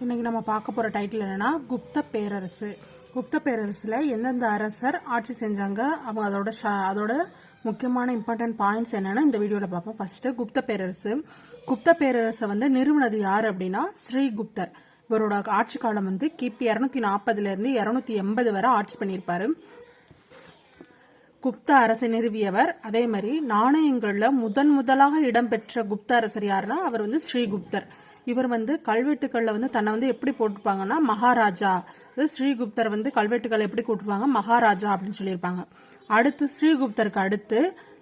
இன்னைக்கு நம்ம பார்க்க போகிற டைட்டில் என்னென்னா குப்த பேரரசு. குப்த பேரரசில் எந்தெந்த அரசர் ஆட்சி செஞ்சாங்க? அவங்க அதோட ஷ- அதோட முக்கியமான இம்பார்ட்டன்ட் பாயிண்ட்ஸ் என்னென்னு இந்த வீடியோவில் பார்ப்போம். ஃபஸ்ட்டு குப்த பேரரசு. குப்த பேரரசை வந்து நிறுவனது யார் அப்படின்னா ஸ்ரீகுப்தர். இவரோட ஆட்சி காலம் வந்து கிபி இரநூத்தி நாற்பதுலேருந்து இரநூத்தி எண்பது வரை ஆட்சி பண்ணியிருப்பார். குப்த அரசை நிறுவியவர் அதே மாதிரி நாணயங்களில் முதன் முதலாக இடம்பெற்ற குப்த அரசர் யாருன்னா அவர் வந்து ஸ்ரீகுப்தர். இவர் வந்து கல்வெட்டுக்களில் வந்து தன்னை வந்து எப்படி போட்டிருப்பாங்கன்னா மகாராஜா. இது ஸ்ரீகுப்தர் வந்து கல்வெட்டுக்களை எப்படி போட்டிருப்பாங்க மகாராஜா அப்படின்னு சொல்லியிருப்பாங்க. அடுத்து ஸ்ரீகுப்தருக்கு அடுத்து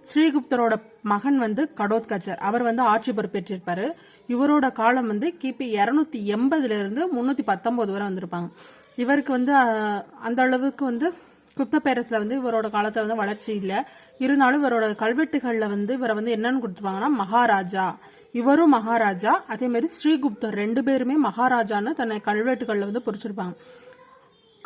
ஸ்ரீகுப்தரோட மகன் வந்து கடோத்கச்சர். அவர் வந்து ஆட்சி பொறுப்பேற்றிருப்பாரு. இவரோட காலம் வந்து கிபி இரநூத்தி எண்பதுல இருந்து முன்னூத்தி பத்தொன்பது வரை வந்திருப்பாங்க. இவருக்கு வந்து அந்த அளவுக்கு வந்து குப்த பேரஸ்ல வந்து இவரோட காலத்துல வந்து வளர்ச்சி இல்லை. இருந்தாலும் இவரோட கல்வெட்டுகள்ல வந்து இவரை வந்து என்னன்னு கொடுத்துருப்பாங்கன்னா மகாராஜா. இவரும் மகாராஜா. அதே மாதிரி ஸ்ரீகுப்தர் ரெண்டு பேருமே மகாராஜான்னு தன்னை கல்வெட்டுகளில் வந்து பொறிச்சிருப்பாங்க.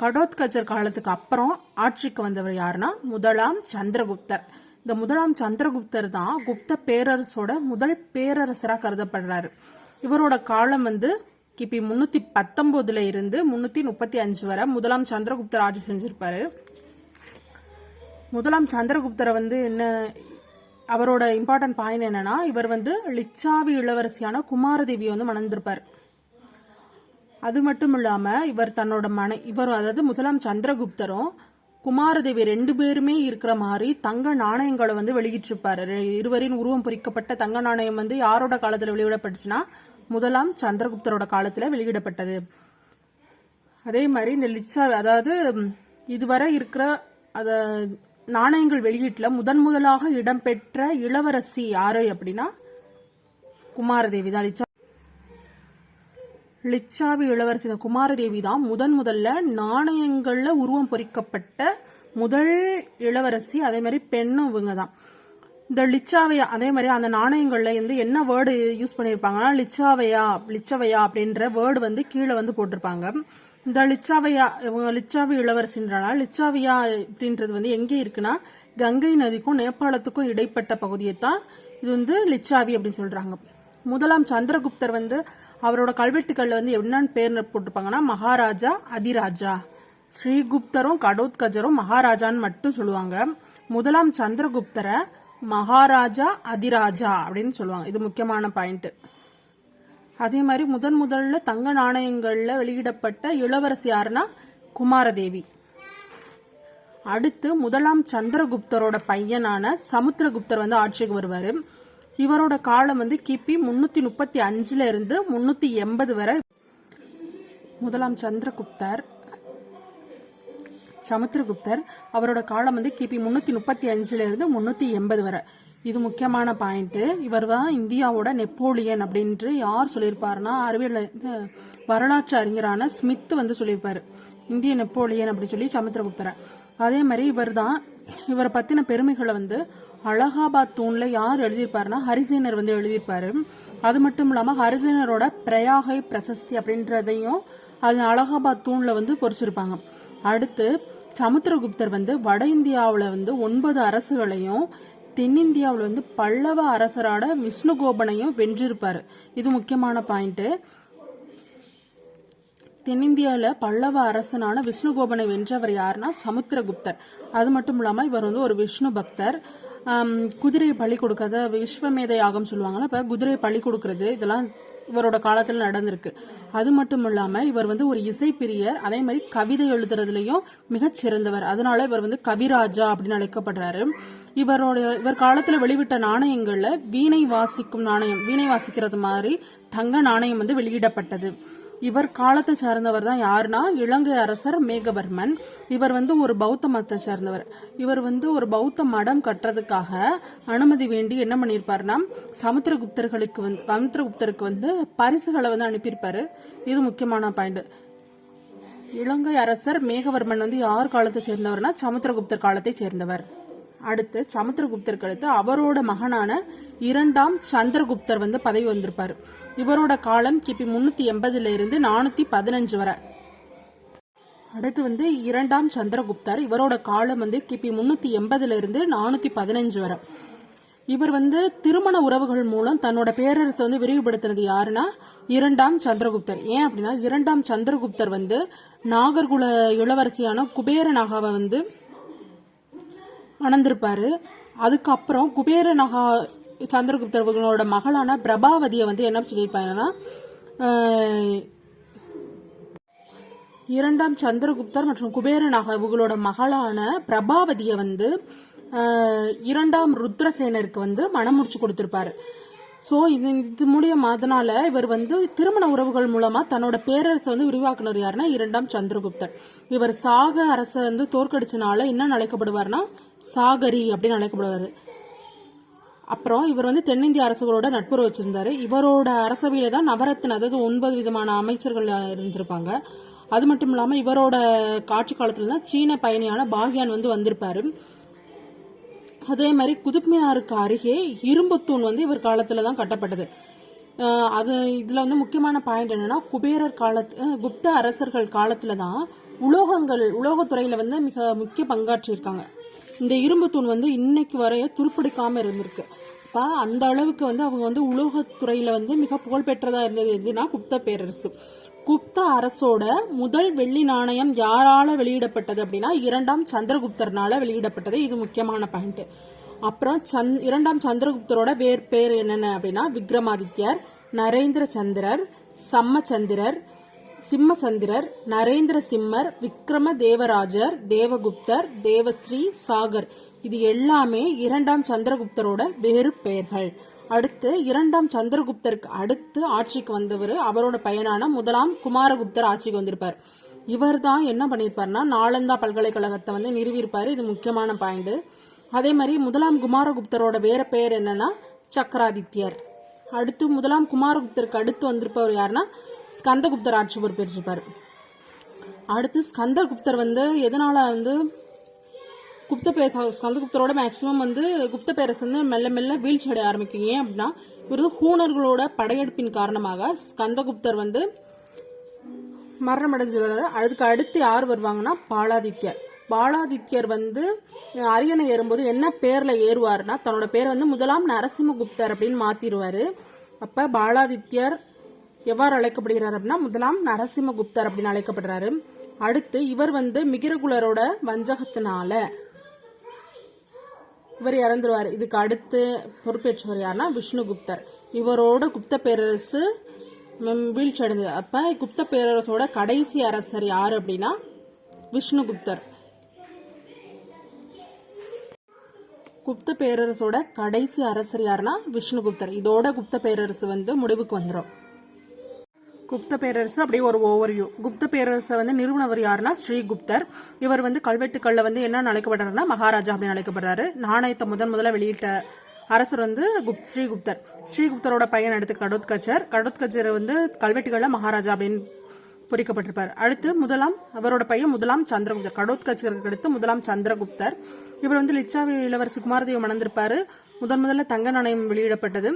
கடோத்கஜர் காலத்துக்கு அப்புறம் ஆட்சிக்கு வந்தவர் யாருன்னா முதலாம் சந்திரகுப்தர். இந்த முதலாம் சந்திரகுப்தர் தான் குப்த பேரரசோட முதல் பேரரசராக கருதப்படுறாரு. இவரோட காலம் வந்து கிபி முன்னூத்தி பத்தொன்பதுல இருந்து முன்னூத்தி முப்பத்தி அஞ்சு வரை முதலாம் சந்திரகுப்தர் ஆட்சி செஞ்சிருப்பாரு. முதலாம் சந்திரகுப்தரை வந்து என்ன அவரோட இம்பார்ட்டன்ட் பாயிண்ட் என்னன்னா இவர் வந்து லிச்சாவி இளவரசியான குமாரதேவியை வந்து மணந்திருப்பார். அது மட்டும் இல்லாம இவர் தன்னோட மனை இவர் அதாவது முதலாம் சந்திரகுப்தரும் குமாரதேவி ரெண்டு பேருமே இருக்கிற மாதிரி தங்க நாணயங்களை வந்து வெளியிட்டிருப்பாரு. இருவரின் உருவம் பொறிக்கப்பட்ட தங்க நாணயம் வந்து யாரோட காலத்துல வெளியிடப்பட்டுச்சுன்னா முதலாம் சந்திரகுப்தரோட காலத்துல வெளியிடப்பட்டது. அதே மாதிரி இந்த லிச்சா அதாவது இதுவரை இருக்கிற அத நாணயங்கள் வெளியீட்டில் முதன் முதலாக இடம்பெற்ற இளவரசி யாரு அப்படின்னா குமாரதேவி தான். லிச்சா லிச்சாவி இளவரசி குமாரதேவி தான் முதன் முதல்ல நாணயங்களில் உருவம் பொறிக்கப்பட்ட முதல் இளவரசி அதே மாதிரி பெண்ணும் இவங்க தான். இந்த லிச்சாவையா அதே மாதிரி அந்த நாணயங்கள்ல வந்து என்ன வேர்டு யூஸ் பண்ணியிருப்பாங்கன்னா லிச்சாவையா லிச்சவையா அப்படின்ற வேர்டு வந்து கீழே வந்து போட்டிருப்பாங்க. இந்த லிச்சாவையா இவங்க லிச்சாவி இளவரசின்றனால லிச்சாவியா அப்படின்றது வந்து எங்கே இருக்குன்னா கங்கை நதிக்கும் நேபாளத்துக்கும் இடைப்பட்ட பகுதியை தான் இது வந்து லிச்சாவி அப்படின்னு சொல்றாங்க. முதலாம் சந்திரகுப்தர் வந்து அவரோட கல்வெட்டுக்கள்ல வந்து என்னன்னு பேர் போட்டிருப்பாங்கன்னா மகாராஜா அதிராஜா. ஸ்ரீகுப்தரும் கடோத்கஜரும் மகாராஜான்னு மட்டும் சொல்லுவாங்க. முதலாம் சந்திரகுப்தரை மகாராஜா அதிராஜா அப்படின்னு சொல்லுவாங்க. இது முக்கியமான பாயிண்ட். அதே மாதிரி முதன் முதல்ல தங்க நாணயங்களில் வெளியிடப்பட்ட இளவரசி யாருன்னா? குமாரதேவி. அடுத்து முதலாம் சந்திரகுப்தரோட பையனான சமுத்திரகுப்தர் வந்து ஆட்சிக்கு வருவார். இவரோட காலம் வந்து கிபி முன்னூற்றி முப்பத்தி அஞ்சுல இருந்து முன்னூத்தி எண்பது வரை. முதலாம் சந்திரகுப்தர் சமுத்திரகுப்தர் அவரோட காலம் வந்து கிபி முந்நூற்றி முப்பத்தி அஞ்சுல இருந்து முன்னூத்தி எண்பது வரை. இது முக்கியமான பாயிண்ட்டு இவர் தான் இந்தியாவோட நெப்போலியன் அப்படின்று யார் சொல்லியிருப்பாருன்னா அறிவியல் வரலாற்று அறிஞரான ஸ்மித் வந்து சொல்லியிருப்பார். இந்திய நெப்போலியன் அப்படின்னு சொல்லி சமுத்திரகுப்தரை. அதே மாதிரி இவர் தான் இவரை பற்றின பெருமைகளை வந்து அலகாபாத் தூணில் யார் எழுதியிருப்பாருன்னா ஹரிசேனர் வந்து எழுதியிருப்பாரு. அது மட்டும் இல்லாமல் ஹரிசேனரோட பிரயாகை பிரசஸ்தி அப்படின்றதையும் அது அலகாபாத் தூணில் வந்து பொறிச்சிருப்பாங்க. அடுத்து சமுத்திரகுப்தர் வந்து வட இந்தியாவில் வந்து ஒன்பது அரசுகளையும் தென்னிந்தியாவில் வந்து பல்லவ அரசரான விஷ்ணுகோபனையும் வென்றிருப்பார். இது முக்கியமான பாயிண்ட்டு தென்னிந்தியாவில் பல்லவ அரசனான விஷ்ணுகோபனை வென்றவர் யாருன்னா சமுத்திரகுப்தர். அது மட்டும் இல்லாமல் இவர் வந்து ஒரு விஷ்ணு பக்தர். குதிரையை பழி கொடுக்காத விஸ்வமேத யாகம் சொல்லுவாங்கல்ல இப்போ குதிரையை பலி கொடுக்கறது இதெல்லாம் இவரோட காலத்தில் நடந்திருக்கு. அது மட்டும் இல்லாமல் இவர் வந்து ஒரு இசைப்பிரியர் அதே மாதிரி கவிதை எழுதுறதுலையும் மிகச் சிறந்தவர் அதனால இவர் வந்து கவிராஜா அப்படின்னு அழைக்கப்படுறாரு. இவருடைய இவர் காலத்துல வெளிவிட்ட நாணயங்கள்ல வீணை வாசிக்கும் நாணயம் வீணை வாசிக்கிறது மாதிரி தங்க நாணயம் வந்து வெளியிடப்பட்டது. இவர் காலத்தை சார்ந்தவர் தான் யாருன்னா இலங்கை அரசர் மேகவர்மன். இவர் வந்து ஒரு பௌத்த மதத்தை சார்ந்தவர். இவர் வந்து ஒரு பௌத்த மடம் கட்டுறதுக்காக அனுமதி வேண்டி என்ன பண்ணியிருப்பாருன்னா சமுத்திரகுப்தர்களுக்கு வந்து சமுத்திரகுப்தருக்கு வந்து பரிசுகளை வந்து அனுப்பியிருப்பாரு. இது முக்கியமான பாயிண்ட் இலங்கை அரசர் மேகவர்மன் வந்து யார் காலத்தை சேர்ந்தவர்னா சமுத்திரகுப்தர் காலத்தை சேர்ந்தவர். அடுத்து சமுத்திரகுப்தருக்கு அடுத்து அவரோட மகனான இரண்டாம் சந்திரகுப்தர் வந்து பதவி வந்திருப்பார். இவரோட காலம் கிபி முன்னூத்தி எண்பதுல இருந்து நானூத்தி பதினஞ்சு வரை. அடுத்து வந்து இரண்டாம் சந்திரகுப்தர் இவரோட காலம் வந்து கிபி முன்னூத்தி எண்பதுல இருந்து நானூத்தி பதினஞ்சு வரை. இவர் வந்து திருமண உறவுகள் மூலம் தன்னோட பேரரசை வந்து விரிவுபடுத்தினது யாருன்னா இரண்டாம் சந்திரகுப்தர். ஏன் அப்படின்னா இரண்டாம் சந்திரகுப்தர் வந்து நாகர்குல இளவரசியான குபேர நாகாவை வந்து மணந்திருப்பாரு அதுக்கப்புறம் குபேர நகா சந்திரகுப்தர் மகளான பிரபாவதியை வந்து என்ன சொல்லியிருப்பாங்கன்னா இரண்டாம் சந்திரகுப்தர் மற்றும் குபேர நகா மகளான பிரபாவதியை வந்து இரண்டாம் ருத்ரசேனருக்கு வந்து மனம் முடிச்சு கொடுத்துருப்பாரு. ஸோ இது இது மூலியமாக அதனால இவர் வந்து திருமண உறவுகள் மூலமாக தன்னோட பேரரசை வந்து விரிவாக்குனர் யாருன்னா இரண்டாம் சந்திரகுப்தர். இவர் சாக அரசை வந்து தோற்கடிச்சனால என்ன அழைக்கப்படுவார்னா சாகரி அப்படின்னு அழைக்கப்படுவார். அப்புறம் இவர் வந்து தென்னிந்திய அரசுகளோட நட்புறவு வச்சிருந்தாரு. இவரோட அரசவையில தான் நவரத்தின் அதாவது ஒன்பது விதமான அமைச்சர்கள் இருந்திருப்பாங்க. அது மட்டும் இல்லாமல் இவரோட காட்சி காலத்தில் தான் சீன பயணியான பாக்யான் வந்து வந்திருப்பார். அதே மாதிரி குதுப் மினாருக்கு அருகே இரும்புத்தூண் வந்து இவர் காலத்தில் தான் கட்டப்பட்டது. அது இதில் வந்து முக்கியமான பாயிண்ட் என்னென்னா குபேரர் காலத்து குப்த அரசர்கள் காலத்தில் தான் உலோகங்கள் உலோகத்துறையில் வந்து மிக முக்கிய பங்காற்றியிருக்காங்க. இந்த இரும்பு தூண் வந்து இன்னைக்கு வரைய துருப்பிடிக்காம இருந்திருக்கு. இப்போ அந்த அளவுக்கு வந்து அவங்க வந்து உலோகத்துறையில வந்து மிக புகழ்பெற்றதாக இருந்தது எதுனா குப்த பேரரசு. குப்த அரசோட முதல் வெள்ளி நாணயம் யாரால வெளியிடப்பட்டது அப்படின்னா இரண்டாம் சந்திரகுப்தர்னால வெளியிடப்பட்டது. இது முக்கியமான பாயிண்ட் அப்புறம் சந்த் இரண்டாம் சந்திரகுப்தரோட வேறு பேர் என்னென்ன அப்படின்னா விக்ரமாதித்யர் நரேந்திர சந்திரர் சம்மச்சந்திரர் சிம்மசந்திரர் நரேந்திர சிம்மர் விக்ரம தேவராஜர் தேவகுப்தர் தேவஸ்ரீ சாகர். இது எல்லாமே இரண்டாம் சந்திரகுப்தரோட வேறு பெயர்கள். அடுத்து இரண்டாம் சந்திரகுப்தருக்கு அடுத்து ஆட்சிக்கு வந்தவர் அவரோட பையனான முதலாம் குமாரகுப்தர் ஆட்சிக்கு வந்திருப்பார். இவர் தான் என்ன பண்ணியிருப்பார்னா நாலந்தா பல்கலைக்கழகத்தை வந்து நிறுவியிருப்பார். இது முக்கியமான பாயிண்ட். அதே மாதிரி முதலாம் குமாரகுப்தரோட வேற பெயர் என்னன்னா சக்கராதித்யர். அடுத்து முதலாம் குமாரகுப்தருக்கு அடுத்து வந்திருப்பவர் யாருன்னா ஸ்கந்தகுப்தர் ஆட்சி பொறுப்பேற்றிருப்பார் அடுத்து ஸ்கந்தகுப்தர் வந்து எதனால் வந்து குப்த பேச ஸ்கந்தகுப்தரோட மேக்சிமம் வந்து குப்த பேரஸ் வந்து மெல்ல மெல்ல வீழ்ச்சி அடைய ஆரம்பிக்கும். ஏன் அப்படின்னா இவர் ஹூனர்களோட படையெடுப்பின் காரணமாக ஸ்கந்தகுப்தர் வந்து மரணம் அடைஞ்சிருவாரு அதுக்கு அடுத்து யார் வருவாங்கன்னா பாலாதித்யர். பாலாதித்யர் வந்து அரியணை ஏறும்போது என்ன பேரில் ஏறுவார்னா தன்னோட பேர் வந்து முதலாம் நரசிம்மகுப்தர் அப்படின்னு மாற்றிடுவார் அப்போ பாலாதித்யர் எவ்வாறு அழைக்கப்படுகிறார் அப்படின்னா முதலாம் நரசிம்மகுப்தர் அப்படின்னு அழைக்கப்படுறாரு. அடுத்து இவர் வந்து மிகிரகுலரோட வஞ்சகத்தினால இவர் இறந்துருவார். இதுக்கு அடுத்து பொறுப்பேற்றவர் யாருன்னா விஷ்ணுகுப்தர். இவரோட குப்த பேரரசு வீழ்ச்சி அடைந்தது அப்ப குப்த பேரரசோட கடைசி அரசர் யார் அப்படின்னா விஷ்ணுகுப்தர். குப்த பேரரசோட கடைசி அரசர் யாருன்னா விஷ்ணுகுப்தர். இதோட குப்த பேரரசு வந்து முடிவுக்கு வந்துடும் குப்த பேரரசு அப்படியே ஒரு ஓவர்வியூ குப்த பேரரசை வந்து நிறுவனவர் யாருன்னா ஸ்ரீகுப்தர். இவர் வந்து கல்வெட்டுக்கள்ல வந்து என்ன அழைக்கப்படுறாருன்னா மகாராஜா அப்படின்னு அழைக்கப்படுறாரு. நாணயத்தை முதன் முதல்ல வெளியிட்ட அரசர் வந்து குப் ஸ்ரீகுப்தர். ஸ்ரீகுப்தரோட பையன் எடுத்து கடோத்கச்சர். கடோத்கச்சர் வந்து கல்வெட்டுகள்ல மகாராஜா அப்படின்னு பொறிக்கப்பட்டிருப்பார். அடுத்து முதலாம் அவரோட பையன் முதலாம் சந்திரகுப்தர். கடோத்கச்சருக்கு அடுத்து முதலாம் சந்திரகுப்தர். இவர் வந்து லிச்சாவி இளவரசி குமாரதேவி மணந்திருப்பாரு. முதன் முதல்ல தங்க நாணயம் வெளியிடப்பட்டது.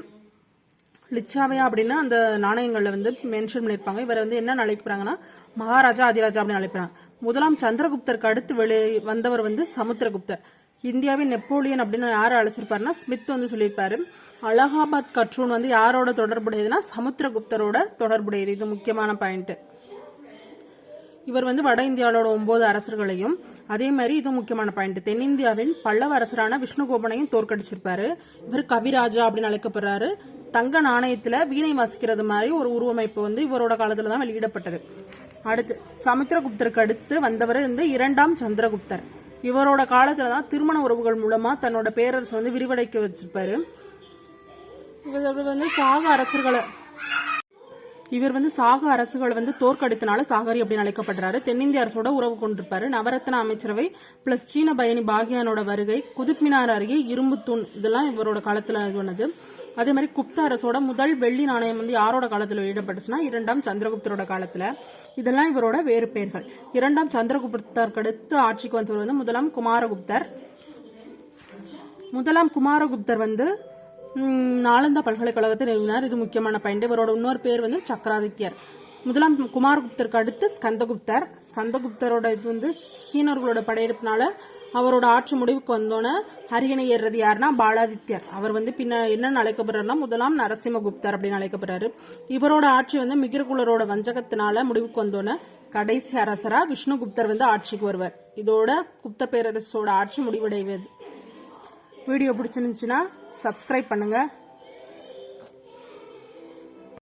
லிச்சாவையா அப்படின்னு அந்த நாணயங்களில் வந்து மென்ஷன் பண்ணியிருப்பாங்க இவரை வந்து என்ன அழைக்கிறாங்கன்னா மகாராஜா அதிராஜா அப்படின்னு அழைக்கிறாங்க முதலாம் சந்திரகுப்தருக்கு அடுத்து வெளி வந்தவர் வந்து சமுத்திரகுப்தர். இந்தியாவின் நெப்போலியன் அப்படின்னு யாரை அழைச்சிருப்பாருன்னா ஸ்மித் வந்து சொல்லியிருப்பாரு. அலகாபாத் கற்றூன் வந்து யாரோட தொடர்புடையதுன்னா சமுத்திரகுப்தரோட தொடர்புடையது. இது முக்கியமான பாயிண்ட் இவர் வந்து வட இந்தியாவோட ஒன்பது அரசர்களையும் அதே மாதிரி இது முக்கியமான பாயிண்ட் தென்னிந்தியாவின் பல்லவ அரசரான விஷ்ணுகோபனையும் தோற்கடிச்சிருப்பாரு. இவர் கவிராஜா அப்படின்னு அழைக்கப்படுறாரு. தங்க நாணயத்துல வீணை வாசிக்கிறது மாதிரி ஒரு உருவமைப்பு வந்து இவரோட காலத்துல தான் வெளியிடப்பட்டது. அடுத்து சமுத்திரகுப்தருக்கு அடுத்து வந்தவர் வந்து இரண்டாம் சந்திரகுப்தர். இவரோட காலத்துல தான் திருமண உறவுகள் மூலமா தன்னோட பேரரசு வந்து விரிவடைக்க வச்சிருப்பாரு. இவர் வந்து சாக அரசர்களை இவர் வந்து சாக அரசுகளை வந்து தோற்கடித்தனால சாகரி அப்படின்னு அழைக்கப்படுறாரு. தென்னிந்திய அரசோட உறவு கொண்டிருப்பாரு. நவரத்ன அமைச்சரவை பிளஸ் சீன பயணி பாகியானோட வருகை குதுப்மினார் அருகே இரும்பு தூண் இதெல்லாம் இவரோட காலத்துல இது பண்ணது. அதே மாதிரி குப்த அரசோட முதல் வெள்ளி நாணயம் வந்து யாரோட காலத்தில் வெளியிடப்பட்டுச்சுன்னா இரண்டாம் சந்திரகுப்தரோட காலத்தில். இதெல்லாம் இவரோட வேறு பெயர்கள். இரண்டாம் சந்திரகுப்தருக்கு அடுத்து ஆட்சிக்கு வந்தவர் வந்து முதலாம் குமாரகுப்தர். முதலாம் குமாரகுப்தர் வந்து நாலந்தா பல்கலைக்கழகத்தை நிறுவினார். இது முக்கியமான பாயிண்ட் இவரோட இன்னொரு பேர் வந்து சக்கராதித்யர். முதலாம் குமாரகுப்தருக்கு அடுத்து ஸ்கந்தகுப்தர். ஸ்கந்தகுப்தரோட இது வந்து ஹீனர்களோட படையெடுப்பினால அவரோட ஆட்சி முடிவுக்கு வந்தோன்னே அரியணை ஏறுறது யாருன்னா பாலாதித்யர். அவர் வந்து பின்ன என்னன்னு அழைக்கப்படுறாருன்னா முதலாம் நரசிம்மகுப்தர் அப்படின்னு அழைக்கப்படுறாரு. இவரோட ஆட்சி வந்து மிகிரகுலரோட வஞ்சகத்தினால முடிவுக்கு வந்தோன்னே கடைசி அரசரா விஷ்ணுகுப்தர் வந்து ஆட்சிக்கு வருவார். இதோட குப்த பேரரசோட ஆட்சி முடிவடைவது. வீடியோ பிடிச்சிருந்துச்சுன்னா சப்ஸ்கிரைப் பண்ணுங்கள்